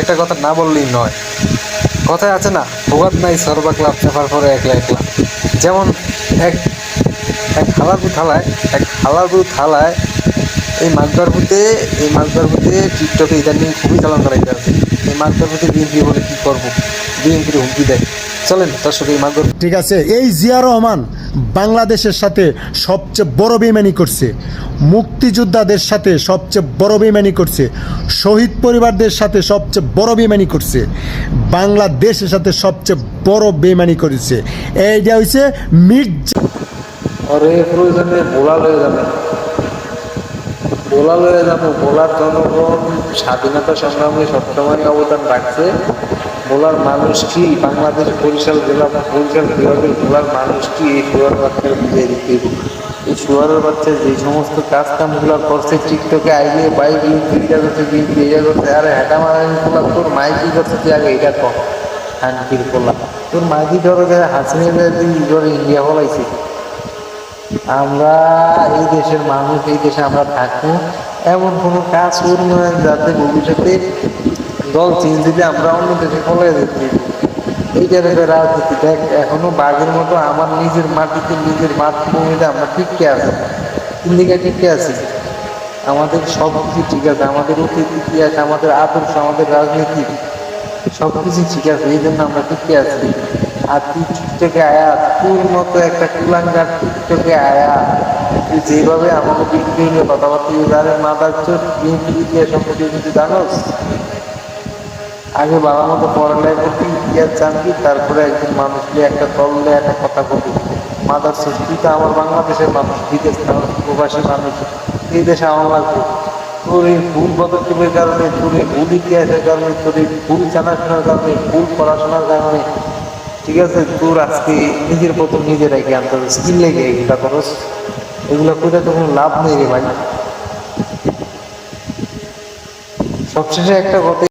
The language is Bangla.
একটা কথা না বললেই নয়। কথায় আছে না ভোগাত নাই সর্বা ক্লাব চেপার পরে একলা একলা। যেমন এক এক হালারু থালায়, এক হালারু থালায় এই মাছবারপুতে এই মাছবারপুতে টিকটকে ইদানিং খুবই চালান করাইতে আছে এই মাছবারপুতে বিএনপি বলে কী করব? বিএনপির হুমকি দেয়। চলেন দর্শক এই মাছবার ঠিক আছে এই জিয়া রহমান বাংলাদেশের সাথে সবচেয়ে বড় বেমানি করছে। মুক্তিযোদ্ধাদের সাথে সবচেয়ে বড় বেমানি করছে। শহীদ পরিবারদের সাথে সবচেয়ে বড় বেমানি করছে। বাংলাদেশের সাথে সবচেয়ে বড় বেমানি করেছে। এইটা হচ্ছে মির্জা ওরে প্রয়োজনে বোলা লয়ে যাবে। বোলা লয়ে যাব বোলার জনগণ স্বাধীনতা সংগ্রামে সবসময় অবদান রাখছে। বোলার মানুষ কি? বাংলাদেশ বরিশাল জেলা বরিশাল বিভাগের বোলার মানুষ কি? এই সুয়ার বাচ্চার বুঝিয়ে দিতে এই সুয়ারের বাচ্চা যে সমস্ত কাজ কামগুলো করছে, টিকটকে আইলে বাই বিএনপি করছে বিএনপি এটা করছে আরে হেঁটা মারানি পোলা, তোর মাইকি করছে তুই আগে এটা কর। হানকির পোলা। তোর মাইকি ধরো যে হাসিনের ধরে ইন্ডিয়া বলাইছিস আমরা এই দেশের মানুষ, এই দেশে আমরা থাকব। এমন কোনো কাজ করব যাতে ভবিষ্যতে দল চেঞ্জ দিলে আমরা অন্য দেশে ফলে দিচ্ছি এইটার একটা রাজনীতি দেখ, এখনও বাঘের মতো আমার নিজের মাটিতে নিজের মাতৃভূমিতে আমরা টিকে আছি। তিন দিকে টিকে আছি। আমাদের সব কিছু ঠিক আছে, আমাদের অতীত ইতিহাস, আমাদের আদর্শ, আমাদের রাজনীতি সব কিছু ঠিক আছে, এই জন্য আমরা টিকে আছি। আর তুই টিকটকে আয়া, তোর মতো একটা কুলাঙ্গার টিকটকে আয়া, তুই যেভাবে আমাকে বিক্রি কথাবার্তা ইউজারের মাথার চোখ বিএনপি ইতিহাস সম্পর্কে যদি জানোস? আগে বাবার মতো পড়ালেখা করবি ইতিহাস তারপরে একজন মানুষ নিয়ে একটা দল নিয়ে একটা কথা বলবি। মাদার তুই তো আমার বাংলাদেশের মানুষ, বিদেশ না প্রবাসী মানুষ, এই দেশে আমার লাগবে তোর এই ভুল পদক্ষেপের কারণে, তোর এই ভুল ইতিহাসের কারণে, তোর এই ভুল জানাশোনার কারণে, ভুল পড়াশোনার কারণে, ঠিক আছে? তোর আজকে নিজের প্রথম নিজেরাই জ্ঞান তোর স্কিল লেগে এগুলা করস। এগুলো করে তো কোনো লাভ নেই রে ভাই। সবশেষে একটা কথা